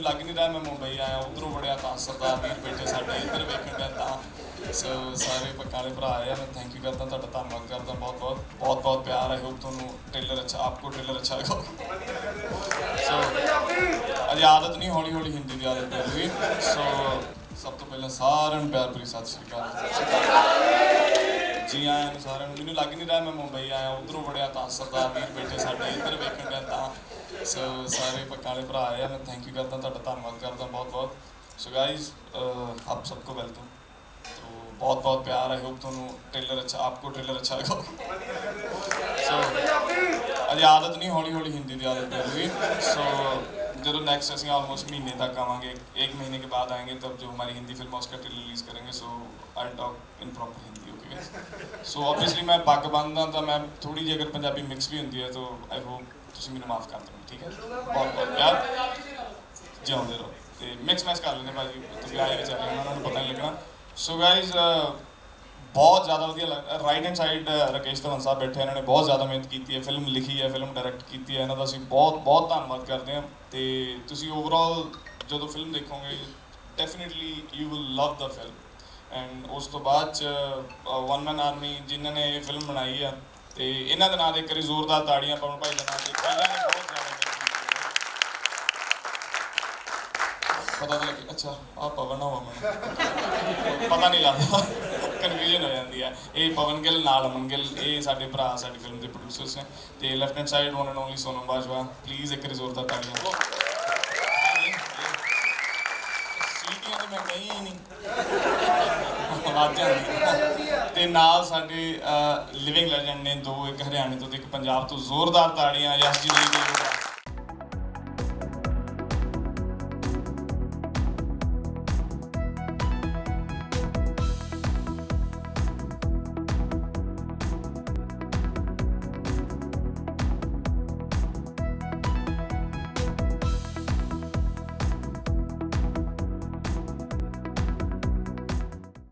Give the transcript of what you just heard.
ਮੈਨੂੰ ਲੱਗ ਨਹੀਂ ਰਿਹਾ ਮੈਂ ਮੁੰਬਈ ਆਇਆ, ਉਧਰੋਂ ਵੜਿਆ ਤਾਂ ਸਰਦਾਰ ਵੀਰ ਬੈਠੇ ਸਾਡੇ, ਇੱਧਰ ਵੇਖਣ ਦਾ ਤਾਂ। ਸੋ ਸਾਰੇ ਪੱਕਾਂ ਵਾਲੇ ਭਰਾ ਆਏ ਮੈਂ ਥੈਂਕ ਯੂ ਕਰਦਾ, ਤੁਹਾਡਾ ਧੰਨਵਾਦ ਕਰਦਾ, ਬਹੁਤ ਬਹੁਤ ਬਹੁਤ ਬਹੁਤ ਪਿਆਰ ਹੈ ਹੋਪ ਤੁਹਾਨੂੰ ਟ੍ਰੇਲਰ ਅੱਛਾ, ਆਪਕੋ ਟ੍ਰੇਲਰ ਅੱਛਾ ਲਗਾ। ਸੋ ਅਜੇ ਆਦਤ ਨਹੀਂ ਹੌਲੀ ਹੌਲੀ ਹਿੰਦੀ ਦੀ ਆਦਤ ਪੈ ਰਹੀ ਸੋ ਸਭ ਤੋਂ ਪਹਿਲਾਂ ਸਾਰਿਆਂ ਨੂੰ ਪਿਆਰ ਭਰੀ ਸਤਿ ਸ਼੍ਰੀ ਅਕਾਲ। ਜੀ ਆਇਆਂ ਨੂੰ ਸਾਰਿਆਂ ਨੂੰ, ਮੈਨੂੰ ਲੱਗ ਨਹੀਂ ਰਿਹਾ ਮੈਂ ਮੁੰਬਈ ਆਇਆ, ਉਧਰੋਂ ਵੜਿਆ ਤਾਂ ਸਰਦਾਰ ਵੀਰ ਬੈਠੇ ਸਾਡੇ, ਇੱਧਰ ਵੇਖਣ ਸੋ ਸਾਰੇ ਪੱਕਾਂ ਵਾਲੇ ਭਰਾ ਆਏ ਆ ਮੈਂ ਥੈਂਕ ਯੂ ਕਰਦਾ ਤੁਹਾਡਾ ਧੰਨਵਾਦ ਕਰਦਾ ਬਹੁਤ ਬਹੁਤ ਸੋ ਗਾਇਸ ਆਪ ਸਭ को वेलकम तो बहुत बहुत प्यार है होप ਤੁਹਾਨੂੰ ਟ੍ਰੇਲਰ ਅੱਛਾ ਆਪਕੋ ਟ੍ਰੇਲਰ ਅੱਛਾ ਲਗਾ ਸੋ ਅਜੇ ਆਦਤ ਨਹੀਂ ਹੌਲੀ ਹੌਲੀ ਹਿੰਦੀ ਦੀ ਆਦਤ ਪੈ ਰਹੀ ਸੋ ਜਦੋਂ नेक्स्ट ਅਸੀਂ ਆਲਮੋਸਟ ਮਹੀਨੇ ਤੱਕ ਆਵਾਂਗੇ एक महीने के बाद आएंगे तब जो हमारी हिंदी फिल्म है उसका ट्रेलर रिलीज करेंगे so I talk in proper Hindi okay guys so obviously ਮੈਂ ਪੱਗ ਬੰਨਦਾ ਤਾਂ ਮੈਂ ਥੋੜੀ ਜਿਹੀ ਅਗਰ ਪੰਜਾਬੀ ਮਿਕਸ ਵੀ ਹੁੰਦੀ ਹੈ ਤਾਂ ਆਈ ਹੋਪ ਤੁਸੀਂ ਮੈਨੂੰ ਮਾਫ ਕਰ ਦਿਓ, ਠੀਕ ਹੈ? ਬਹੁਤ ਬਹੁਤ ਪਿਆਰ। ਜਿਉਂਦੇ ਰਹੋ ਤੇ ਮਿਕਸ ਮੈਚ ਕਰ ਲੈਂਦੇ ਭਾਜੀ। ਤੁਸੀਂ ਆਏ ਵਿਚਾਰੇ ਉਹਨਾਂ ਨੂੰ ਪਤਾ ਨਹੀਂ ਲੱਗਣਾ। ਸੋ ਗਾਇਜ਼ ਬਹੁਤ ਜ਼ਿਆਦਾ ਵਧੀਆ ਲੱਗ right hand side Rakesh Dhawan Sahib ਬੈਠੇ ਇਹਨਾਂ ਨੇ ਬਹੁਤ ਜ਼ਿਆਦਾ ਮਿਹਨਤ ਕੀਤੀ ਹੈ ਫਿਲਮ ਲਿਖੀ ਹੈ ਫਿਲਮ ਡਾਇਰੈਕਟ ਕੀਤੀ ਹੈ, ਇਹਨਾਂ ਦਾ ਅਸੀਂ ਬਹੁਤ ਬਹੁਤ ਧੰਨਵਾਦ ਕਰਦੇ ਹਾਂ। ਤੇ ਤੁਸੀਂ ਓਵਰਆਲ ਜਦੋਂ ਫਿਲਮ ਦੇਖੋਗੇ definitely you will love the film and ਉਸ ਤੋਂ ਬਾਅਦ ਚ ਵਨ ਮੈਨ ਆਰਮੀ ਜਿਨ੍ਹਾਂ ਨੇ ਇਹ ਫਿਲਮ ਬਣਾਈ ਆ ਤੇ ਇਹਨਾਂ ਦੇ ਨਾਂ ਦੇ ਕਰੀ ਜ਼ੋਰਦਾਰ ਤਾੜੀਆਂ ਪਵਨ ਭਾਈ ਦੇ ਨਾਂ ਤੇ। ਪਹਿਲਾਂ ਨੇ ਬਹੁਤ ਜ਼ਿਆਦਾ ਪਤਾ ਤਾਂ ਲੱਗੇ, ਅੱਛਾ ਆ ਪਵਨ ਆ ਮਨ। ਪਤਾ ਨਹੀਂ ਲੱਗਦਾ ਕਨਫਿਊਜ਼ਨ ਹੋ ਜਾਂਦੀ ਹੈ ਇਹ ਪਵਨ ਗਿੱਲ, ਨਾਲ ਅਮਨ ਗਿੱਲ, ਇਹ ਸਾਡੇ ਭਰਾ, ਸਾਡੀ ਫਿਲਮ ਦੇ ਪ੍ਰੋਡਿਊਸਰਸ ਨੇ। ਤੇ left hand side one and only Sonam Bajwa please ਇੱਕ ਰਿਜ਼ੋਰ ਦਾ ਤਾੜੀਆਂ ਸੀਟੀਆਂ ਤੇ ਮੈਂ ਕਹੀ ਨਹੀਂ। ਆਵਾਜ਼ਾਂ ਆਉਂਦੀਆਂ। ਤੇ ਨਾਲ ਸਾਡੇ ਲਿਵਿੰਗ ਲੈਜੈਂਡ ਨੇ ਦੋ, ਇੱਕ ਹਰਿਆਣੇ ਤੋਂ ਤੇ ਇੱਕ ਪੰਜਾਬ ਤੋਂ ਜ਼ੋਰਦਾਰ ਤਾੜੀਆਂ ਯਸ਼ ਜੀ ਲਈ